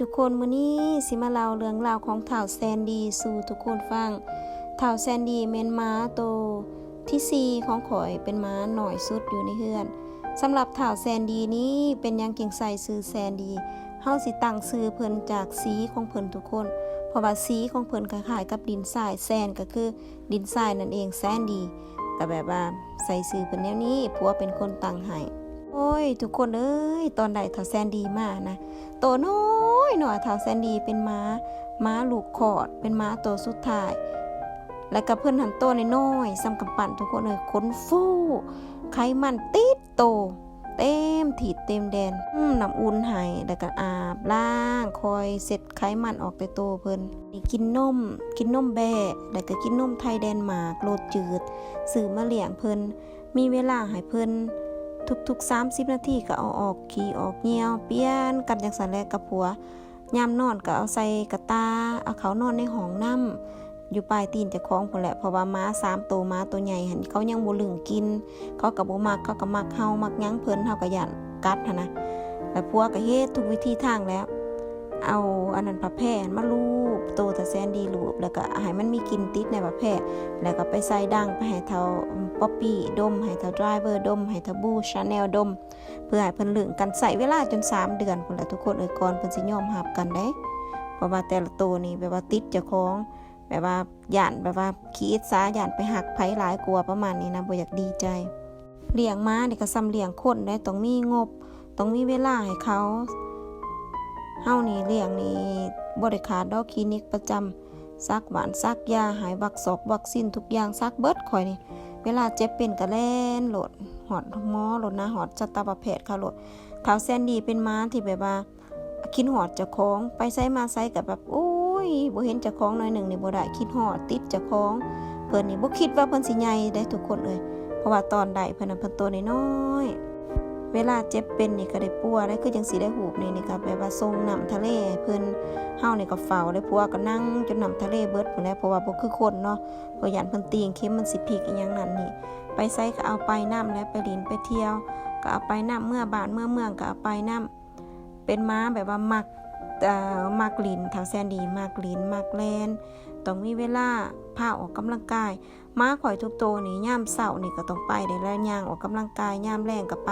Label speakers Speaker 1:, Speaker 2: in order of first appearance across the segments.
Speaker 1: ทุกคนมื้อนี้สิมาเล่าเรื่องราวของเถ่าแซนดีสู่ทุกคนฟังเถ่าแซนดีแม่นม้าโตที่สี่ของข่อยเป็นม้าหน่อยสุดอยู่ในเฮือนสำหรับเถ่าแซนดีนี้เป็นยังเก่งใส่ซื้อแซนดีเฮาสิตั้งซื้อเพิ่นจากสีของเพิ่นทุกคน เพราะว่าสีของเพิ่นคล้ายๆกับดินทรายแซนก็คือดินทรายนั่นเองแซนดีก็แบบว่าใส่ซื้อเพิ่นแนวนี้ผัวเป็นคนตั้งให้โอ้ย ทุกคนเอ้ย ตอนใดเท่าแซนดีมานะ โตน้อย หน่อยเท่าแซนดีเป็นม้า ม้าลูกคอด เป็นม้าตัวสุดท้าย แล้วก็เพื่อนหันโตในน้อยซ้ำกำปั่นทุกคนเลยขนฟูไขมันติดโต เต็มถีดเต็มแดนน้ำอุ่นให้แล้วก็อาบล้างคอยเสร็จไขมันออกแต่โตเพิ่นกินนม กินนมแบะแล้วก็กินนมไทยแดนหมากโลดจืดซื้อมาเลี้ยงเพิ่นมีเวลาให้เพิ่น ทุกๆ30 นาทีก็เอาออกขี้ออกเงี้ยวเปลี่ยนกันจังสันแลกับผัวยามนอนก็เอาใส่กระตาเอาเขานอนในห้องน้ำอยู่ปลายตีนจะคล้องพุ่นแหละเพราะว่าม้าสามตัวม้าตัวใหญ่หันเขายังบ่ลึงกิน เขากับบ่มักเขากับมักเฮามักยั้งเพิ่นเฮาก็ย่านกัดหันนะแต่พัวก็เฮ็ดทุกวิธีทางแล้ว เอาอันนั้นผ้าแพร่มาลูบโตแต่แซนดีลูบแล้วก็ให้มันมีกลินติดในผ้าแพร่แล้วก็ไปใส่ดังไปให้เทาป๊อปปี้ดมให้เทาดรายเวอร์ดมให้เทาบูชาแนลดม เพื่อให้เพิ่นลึงกันใส่เวลาจน 3 เดือนพุ่นละทุกคนเอ้ยก่อนเพิ่นสิยอมรับกันเด้เพราะว่าแต่ละตัวนี่แบบว่าติดเจ้าของแบบว่าย่านแบบว่าขี้อิจฉาย่านไปหักไผหลายกลัวประมาณนี้นะบ่อยากดีใจเลี้ยงม้านี่ก็ซ้ำเลี้ยงคนได้ต้องมีงบ ต้องมีเวลาให้เขาานี่เลี้ยงนี่บริขาดดอกคลินิกประจำซักหวานซักยาหายวัคซอกวัคซีนทุกอย่างซักเบิดข่อยนี่ เวลาเจ็บเป็นกระแล่นโหลดหอดหมอโหลดนะหอดจัตตาแพทย์ค่ะโหลดเท้าแซนดีเป็นม้าที่แบบว่าคิดหอดจะคล้องไปไซมาไซกับแบบโอ้ยบ่เห็นจะคล้องหน่อยหนึ่งนี่บ่ได้คิดหอดติดจะคล้องเพิ่นนี่บ่คิดว่าเพิ่นสิใหญ่ได้ทุกคนเลยเพราะว่าตอนใดเพิ่นน่ะเพิ่นตัวน้อยๆ เวลาเจ็บเป็นนี่ก็ได้ปัวได้คือจังสีได้หูบนี่นี่ก็แบบว่าทรงน้ำทะเลเพิ่นเฮานี่ก็เฝ้าได้ปัวก็นั่งจนน้ำทะเลเบิดหมดแล้วเพราะว่าบ่คือคนเนาะเพราะยันเพิ่นตีงเข็มมันสิพลิกอีหยังนั่นนี่ ไปไสก็เอาไปน้ำและไปลินไปเที่ยว ก็เอาไปน้ำเมื่อบานเมื่อเมืองก็เอาไปน้ำ เป็นม้าแบบว่ามักอ่อมักลินแถวแซนดีมักลินมักแลนต้องมีเวลาพาออกกำลังกายม้าข่อยทุกโตวนี่ย่ามเสาร์นี่ก็ต้องไปได้แล้วย่างออกกำลังกายย่ามแรงก็ไป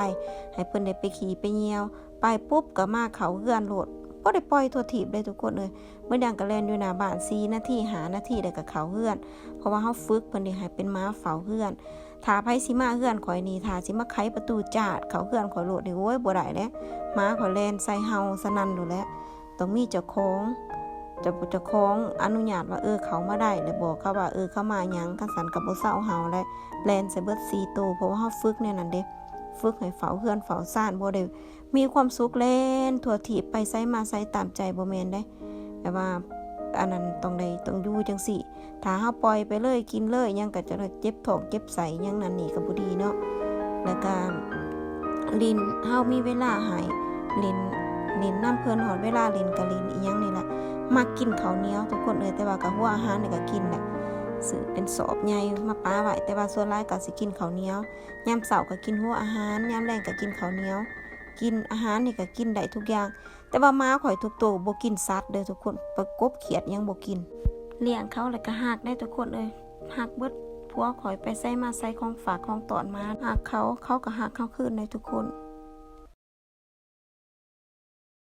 Speaker 1: ให้เพิ่นได้ไปขี่ไปเหี่ยว ไปปุ๊บก็มาเขาเฮือนโหลด บ่ได้ปล่อยตัวถีบเลยทุกคนเลยเมื่อดังก็แล่นอยู่หน้าบ้าน4นาทีหานาทีได้ก็เขาเฮือน เพราะว่าเฮาฝึกเพิ่นได้ให้เป็นม้าเฝ้าเฮือนถาไผสิมาเฮือนข่อยนี่ถาสิมาไขประตูจาดเขาเฮือนข่อยโหลดนี่โอ้ยบ่ได้แล้วม้าข่อยแล่นใส่เฮาสนั่นอยู่แล้วต้องมีเจ้าของจ้าเจ้าของอนุญาตว่าเออเขามาได้แล้วบอกเขาว่าเออเขามาหยังคันสันกับบ่เซาเฮาและแล่นใส่เบิด4ตัวเพราะว่าเฮาฝึกเนี่ยนั่นเด้ฝึกให้เฝ้าเฮือนเฝ้าซ่านบ่ได้ มีความสุขเล่นทั่วทีบไปไซมาไซตามใจบ่แมนได้แบบว่าอันนั้นต้องได้ต้องอยู่จังสี่ถ้าเฮาปล่อยไปเลยกินเลยยังก็จะเจ็บท้องเจ็บใสยังนั่นนี่ก็บ่ดีเนาะแล้วก็ลินเฮามีเวลาให้ลินลินน้ำเพิ่นหอดเวลาลินก็ลินอีหยังนี่แหละมักกินข้าวเหนียวทุกคนเลยแต่ว่าก็หัวอาหารนี่ก็กินแหละซื้อเป็นสอบใหญ่มาป้าไว้แต่ว่าส่วนหลายก็สิกินข้าวเหนียวยามเช้าก็กินหัวอาหารยามแลงก็กินข้าวเหนียว กินอาหารนี่ก็กินได้ทุกอย่าง แต่ว่าม้าข่อยทุกตัวบ่กินสัตว์เด้อทุกคนประกบเขียดยังบ่กิน เลี้ยงเขาแล้วก็หักได้ทุกคนเลยหักเบิดผัวข่อยไปใส่มาใส่ของฝากของตอนมาหักเขาเขาก็หักเขาขึ้นเลยทุกคน